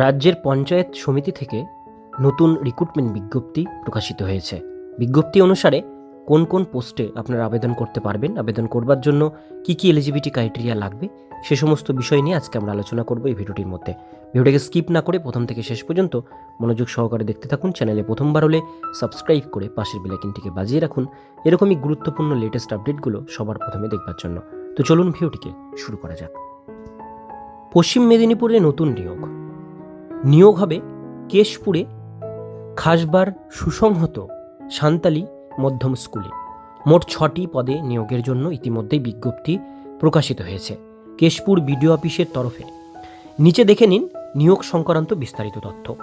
রাজ্যের পঞ্চায়েত সমিতি থেকে নতুন রিক্রুটমেন্ট বিজ্ঞপ্তি প্রকাশিত হয়েছে। বিজ্ঞপ্তি অনুসারে কোন কোন পোস্টে আপনারা আবেদন করতে পারবেন, আবেদন করবার জন্য কি কি এলিজিবিলিটি ক্রাইটেরিয়া লাগবে, সে সমস্ত বিষয় নিয়ে আজকে আমরা আলোচনা করব এই ভিডিওটির মধ্যে। ভিডিওটাকে স্কিপ না করে প্রথম থেকে শেষ পর্যন্ত মনোযোগ সহকারে দেখতে থাকুন, চ্যানেলে প্রথমবার হলে সাবস্ক্রাইব করে পাশের বেলাইকিনটিকে বাজিয়ে রাখুন। এরকমই গুরুত্বপূর্ণ লেটেস্ট আপডেটগুলো সবার প্রথমে দেখবার জন্য। তো চলুন ভিডিওটিকে শুরু করা যাক। পশ্চিম মেদিনীপুরে নতুন নিয়োগ। নিয়োগ হবে কেশপুরে খাসবার সুসংহত সান্তালি মধ্যম স্কুলে। মোট ছটি পদে নিয়োগের জন্য ইতিমধ্যেই বিজ্ঞপ্তি প্রকাশিত হয়েছে। কেশপুর বিডিও অফিসের তরফে। নিচে দেখে নিন নিয়োগ সংক্রান্ত বিস্তারিত তথ্য।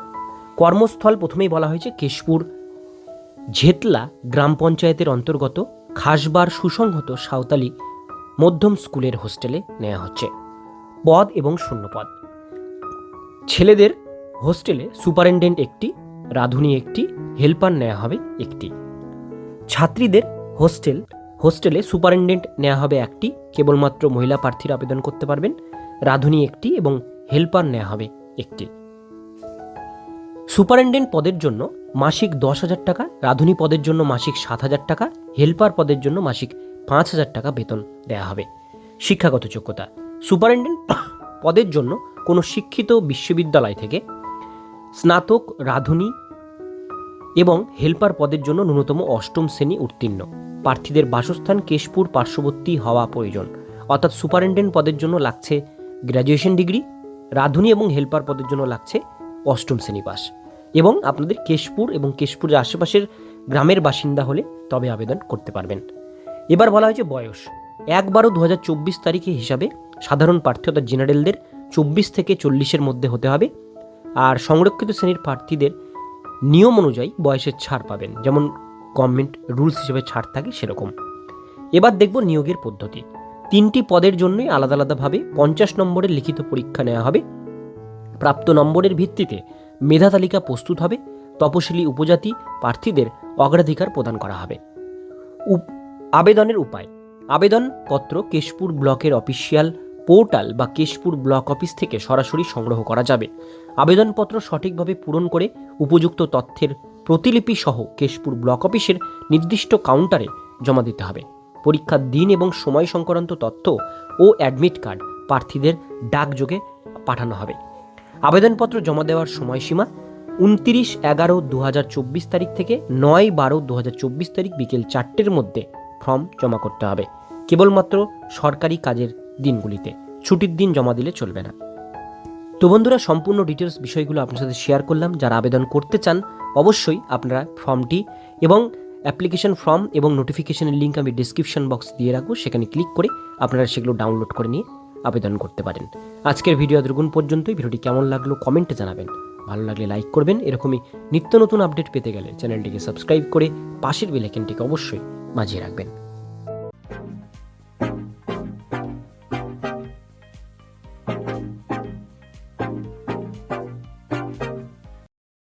কর্মস্থল প্রথমেই বলা হয়েছে কেশপুর ঝেতলা গ্রাম পঞ্চায়েতের অন্তর্গত খাসবার সুসংহত সাঁওতালি মধ্যম স্কুলের হোস্টেলে নেওয়া হচ্ছে। পদ এবং শূন্য পদ। ছেলেদের হোস্টেলে সুপারিনটেন্ডেন্ট একটি, রাঁধুনি একটি, হেল্পার নেওয়া হবে একটি। ছাত্রীদের হোস্টেল, হোস্টেলে সুপারিনটেন্ডেন্ট নেওয়া হবে একটি, কেবলমাত্র মহিলা প্রার্থীরা আবেদন করতে পারবেন, রাঁধুনি একটি এবং হেল্পার নেওয়া হবে একটি। সুপারিনটেন্ডেন্ট পদের জন্য মাসিক দশ হাজার টাকা, রাঁধুনি পদের জন্য মাসিক সাত হাজার টাকা, হেল্পার পদের জন্য মাসিক পাঁচ হাজার টাকা বেতন দেওয়া হবে। শিক্ষাগত যোগ্যতা। সুপারিনটেন্ডেন্ট পদের জন্য কোনো শিক্ষিত বিশ্ববিদ্যালয় থেকে স্নাতক, রাঁধুনি এবং হেল্পার পদের জন্য ন্যূনতম অষ্টম শ্রেণি উত্তীর্ণ। প্রার্থীদের বাসস্থান কেশপুর পার্শ্ববর্তী হওয়া প্রয়োজন। অর্থাৎ সুপারিনটেন্ডেন্ট পদের জন্য লাগছে গ্র্যাজুয়েশন ডিগ্রি, রাঁধুনি এবং হেল্পার পদের জন্য লাগছে অষ্টম শ্রেণি পাস এবং আপনাদের কেশপুর এবং কেশপুরের আশেপাশের গ্রামের বাসিন্দা হলে তবে আবেদন করতে পারবেন। এবার বলা হয়েছে বয়স। এক বারো দু হাজার চব্বিশ তারিখে হিসাবে সাধারণ প্রার্থী অর্থাৎ জেনারেলদের চব্বিশ থেকে চল্লিশের মধ্যে হতে হবে। আর সংরক্ষিত শ্রেণির প্রার্থীদের নিয়ম অনুযায়ী বয়সের ছাড় পাবেন। যেমন গভর্নমেন্ট রুলস হিসেবে ছাড় থাকে সেরকম। এবার দেখব নিয়োগের পদ্ধতি। তিনটি পদের জন্যই আলাদা আলাদাভাবে পঞ্চাশ নম্বরের লিখিত পরীক্ষা নেওয়া হবে। প্রাপ্ত নম্বরের ভিত্তিতে মেধা তালিকা প্রস্তুত হবে। তপশিলি উপজাতি প্রার্থীদের অগ্রাধিকার প্রদান করা হবে। আবেদনের উপায়। আবেদনপত্র কেশপুর ব্লকের অফিসিয়াল পোর্টাল বা কেশপুর ব্লক অফিস থেকে সরাসরি সংগ্রহ করা যাবে। আবেদনপত্র সঠিকভাবে পূরণ করে উপযুক্ত তথ্যের প্রতিলিপি সহ কেশপুর ব্লক অফিসের নির্দিষ্ট কাউন্টারে জমা দিতে হবে। পরীক্ষার দিন এবং সময় সংক্রান্ত তথ্য ও অ্যাডমিট কার্ড প্রার্থীদের ডাকযোগে পাঠানো হবে। আবেদনপত্র জমা দেওয়ার সময়সীমা উনতিরিশ এগারো দু তারিখ থেকে নয় বারো দু তারিখ বিকেল চারটের মধ্যে ফর্ম জমা করতে হবে। কেবলমাত্র সরকারি কাজের দিনগুলিতে। ছুটির দিন জমা দিলে চলবে না। তো বন্ধুরা, সম্পূর্ণ ডিটেলস বিষয়গুলো আপনার সাথে শেয়ার করলাম। যারা আবেদন করতে চান, অবশ্যই আপনারা ফর্মটি এবং অ্যাপ্লিকেশন ফর্ম এবং নোটিফিকেশনের লিঙ্ক আমি ডিসক্রিপশন বক্স দিয়ে রাখব। সেখানে ক্লিক করে আপনারা সেগুলো ডাউনলোড করে নিয়ে আবেদন করতে পারেন। আজকের ভিডিও এতটুকুন পর্যন্তই। ভিডিওটি কেমন লাগল কমেন্টে জানাবেন। ভালো লাগলে লাইক করবেন। এরকমই নিত্য নতুন আপডেট পেতে গেলে চ্যানেলটিকে সাবস্ক্রাইব করে পাশের বেলাইকেনটিকে অবশ্যই বাজিয়ে রাখবেন।